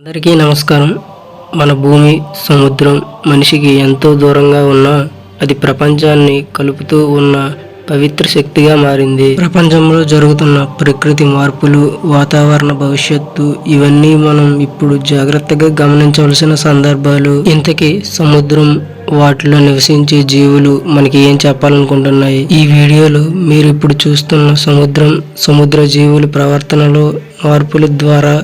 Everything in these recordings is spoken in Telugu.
అందరికీ నమస్కారం. మన భూమి సముద్రం మనిషికి ఎంతో దూరంగా ఉన్నా అది ప్రపంచాన్ని కలుపుతూ ఉన్న పవిత్ర శక్తిగా మారింది. ప్రపంచంలో జరుగుతున్న ప్రకృతి మార్పులు వాతావరణ భవిష్యత్తు ఇవన్నీ మనం ఇప్పుడు జాగ్రత్తగా గమనించవలసిన సందర్భాలు. ఇంతకీ సముద్రం వాటిలో నివసించే జీవులు మనకి ఏం చెప్పాలనుకుంటున్నాయి? ఈ వీడియోలో మీరు ఇప్పుడు చూస్తున్న సముద్రం సముద్ర జీవుల ప్రవర్తనలో మార్పుల ద్వారా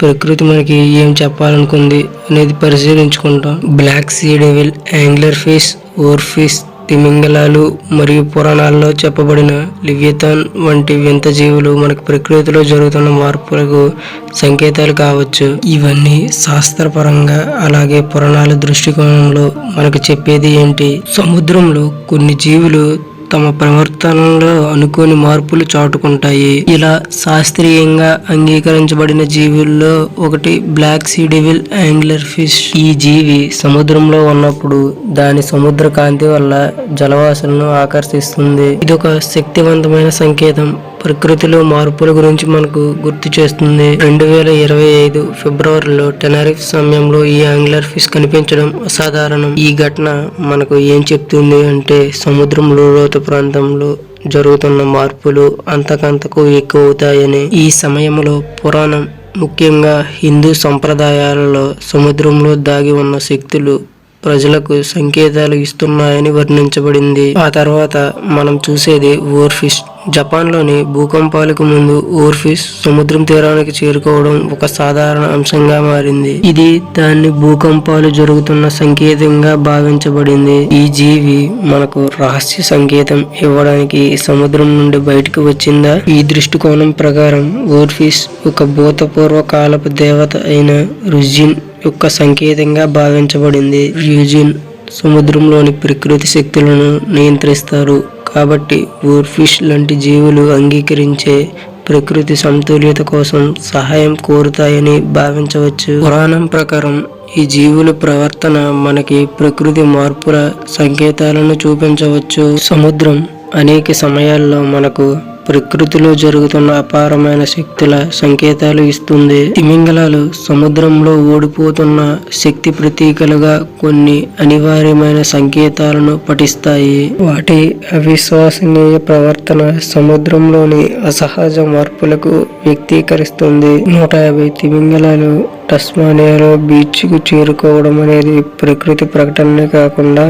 ప్రకృతి మనకి ఏం చెప్పాలనుకుంది అనేది పరిశీలించుకుంటాం. Black sea devil angler fish or fish తిమింగలాలు మరియు పురాణాల్లో చెప్పబడిన లివ్యతాన్ వంటి వింత జీవులు మనకు ప్రకృతిలో జరుగుతున్న మార్పులకు సంకేతాలు కావచ్చు. ఇవన్నీ శాస్త్రపరంగా అలాగే పురాణాల దృష్టికోణంలో మనకు చెప్పేది ఏంటి? సముద్రంలో కొన్ని జీవులు తమ ప్రవర్తనలో అనుకోని మార్పులు చాటుకుంటాయి. ఇలా శాస్త్రీయంగా అంగీకరించబడిన జీవుల్లో ఒకటి black sea devil angler fish. ఈ జీవి సముద్రంలో ఉన్నప్పుడు దాని సముద్ర కాంతి వల్ల జలవాసులను ఆకర్షిస్తుంది. ఇది ఒక శక్తివంతమైన సంకేతం. ప్రకృతిలో మార్పుల గురించి మనకు గుర్తు చేస్తుంది. రెండు వేల ఇరవై ఐదు ఫిబ్రవరిలో టెనరిఫ్ సమయంలో ఈ యాంగ్లర్ ఫిష్ కనిపించడం అసాధారణం. ఈ ఘటన మనకు ఏం చెప్తుంది అంటే సముద్రంలో లోత ప్రాంతంలో జరుగుతున్న మార్పులు అంతకంతకు ఎక్కువ అవుతాయని ఈ సమయంలో పురాణం ముఖ్యంగా హిందూ సంప్రదాయాలలో సముద్రంలో దాగి ఉన్న శక్తులు ప్రజలకు సంకేతాలు ఇస్తున్నాయని వర్ణించబడింది. ఆ తర్వాత మనం చూసేది ఓర్ఫిష్ జపాన్లోని భూకంపాలకు ముందు ఓర్ఫిష్ సముద్రం తీరానికి చేరుకోవడం ఒక సాధారణ అంశంగా మారింది. ఇది దాన్ని భూకంపాలు జరుగుతున్న సంకేతంగా భావించబడింది. ఈ జీవి మనకు రహస్య సంకేతం ఇవ్వడానికి సముద్రం నుండి బయటకు వచ్చిందా? ఈ దృష్టికోణం ప్రకారం ఓర్ఫిష్ ఒక భూతపూర్వ కాలపు దేవత అయిన రుజిన్ యొక్క సంకేతంగా భావించబడింది. యూజిన్ సముద్రంలోని ప్రకృతి శక్తులను నియంత్రిస్తారు. కాబట్టి ఊర్ఫిష్ లాంటి జీవులు అంగీకరించే ప్రకృతి సమతుల్యత కోసం సహాయం కోరుతాయని భావించవచ్చు. పురాణం ప్రకారం ఈ జీవుల ప్రవర్తన మనకి ప్రకృతి మార్పుల సంకేతాలను చూపించవచ్చు. సముద్రం అనేక సమయాల్లో మనకు ప్రకృతిలో జరుగుతున్న అపారమైన శక్తుల సంకేతాలు ఇస్తుంది. తిమింగలాలు సముద్రంలో ఓడిపోతున్న శక్తి ప్రతీకలుగా కొన్ని అనివార్యమైన సంకేతాలను పఠిస్తాయి. వాటి అవిశ్వసనీయ ప్రవర్తన సముద్రంలోని అసహజ మార్పులకు వ్యక్తీకరిస్తుంది. నూట యాభై తిమింగలాలు టస్మానియాలో బీచ్కు చేరుకోవడం అనేది ప్రకృతి ప్రకటనే కాకుండా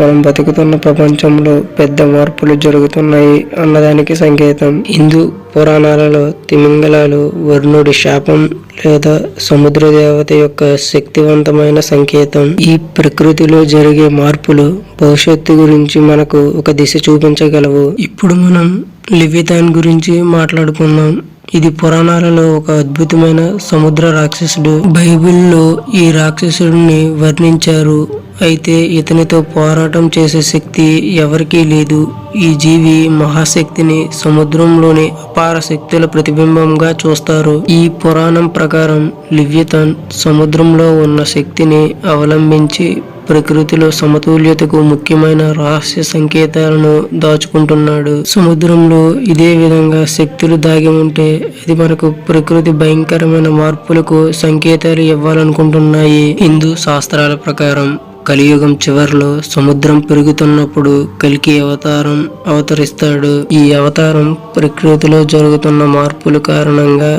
మనం బతుకుతున్న ప్రపంచంలో పెద్ద మార్పులు జరుగుతున్నాయి అన్నదానికి సంకేతం. హిందూ పురాణాలలో తిమింగలాలు వరుణుడి శాపం లేదా సముద్ర దేవత యొక్క శక్తివంతమైన సంకేతం. ఈ ప్రకృతిలో జరిగే మార్పులు భవిష్యత్తు గురించి మనకు ఒక దిశ చూపించగలవు. ఇప్పుడు మనం లివితాన్ గురించి మాట్లాడుకుందాం. ఇది పురాణాలలో ఒక అద్భుతమైన సముద్ర రాక్షసుడు. బైబిల్లో ఈ రాక్షసుడిని వర్ణించారు. అయితే ఇతనితో పోరాటం చేసే శక్తి ఎవరికీ లేదు. ఈ జీవి మహాశక్తిని సముద్రంలోని అపార శక్తుల ప్రతిబింబంగా చూస్తారు. ఈ పురాణం ప్రకారం లివ్యతన్ సముద్రంలో ఉన్న శక్తిని అవలంబించి ప్రకృతిలో సమతుల్యతకు ముఖ్యమైన రహస్య సంకేతాలను దాచుకుంటున్నాడు. సముద్రంలో ఇదే విధంగా శక్తులు దాగి ఉంటే అది మనకు ప్రకృతి భయంకరమైన మార్పులకు సంకేతాలు ఇవ్వాలనుకుంటున్నాయి. హిందూ శాస్త్రాల ప్రకారం కలియుగం చివరిలో సముద్రం పెరుగుతున్నప్పుడు కలికి అవతారం అవతరిస్తాడు. ఈ అవతారం ప్రకృతిలో జరుగుతున్న మార్పుల కారణంగా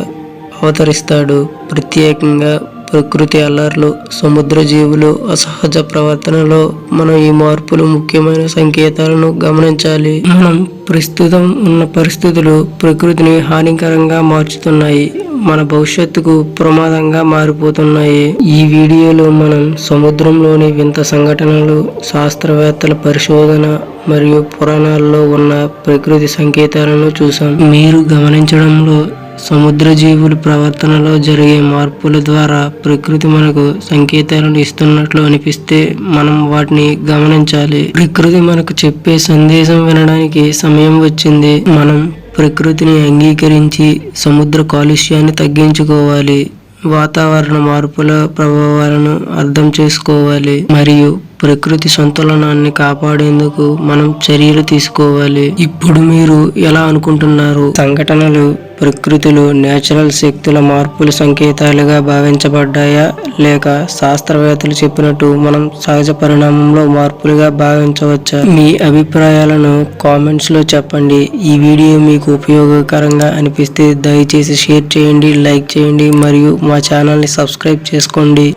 అవతరిస్తాడు. ప్రత్యేకంగా ప్రకృతి అల్లర్లు సముద్ర జీవులు అసహజ ప్రవర్తనలో మనం ఈ మార్పులు ముఖ్యమైన సంకేతాలను గమనించాలి. మనం ప్రస్తుతం ఉన్న పరిస్థితులు ప్రకృతిని హానికరంగా మార్చుతున్నాయి. మన భవిష్యత్తుకు ప్రమాదంగా మారిపోతున్నాయి. ఈ వీడియోలో మనం సముద్రంలోని వింత సంఘటనలు శాస్త్రవేత్తల పరిశోధన మరియు పురాణాల్లో ఉన్న ప్రకృతి సంకేతాలను చూసాం మీరు గమనించడంలో సముద్ర జీవుల ప్రవర్తనలో జరిగే మార్పుల ద్వారా ప్రకృతి మనకు సంకేతాలను ఇస్తున్నట్లు అనిపిస్తే మనం వాటిని గమనించాలి. ప్రకృతి మనకు చెప్పే సందేశం వినడానికి సమయం వచ్చింది. మనం ప్రకృతిని అంగీకరించి సముద్ర కాలుష్యాన్ని తగ్గించుకోవాలి. వాతావరణ మార్పుల ప్రభావాలను అర్థం చేసుకోవాలి. మరియు ప్రకృతి సంతులనాన్ని కాపాడేందుకు మనం చర్యలు తీసుకోవాలి. ఇప్పుడు మీరు ఎలా అనుకుంటున్నారు? సంఘటనలు ప్రకృతిలో నేచురల్ శక్తుల మార్పుల సంకేతాలుగా భావించబడ్డాయా? లేక శాస్త్రవేత్తలు చెప్పినట్టు మనం సహజ పరిణామంలో మార్పులుగా భావించవచ్చా? మీ అభిప్రాయాలను కామెంట్స్లో చెప్పండి. ఈ వీడియో మీకు ఉపయోగకరంగా అనిపిస్తే దయచేసి షేర్ చేయండి లైక్ చేయండి మరియు మా ఛానల్ని సబ్స్క్రైబ్ చేసుకోండి.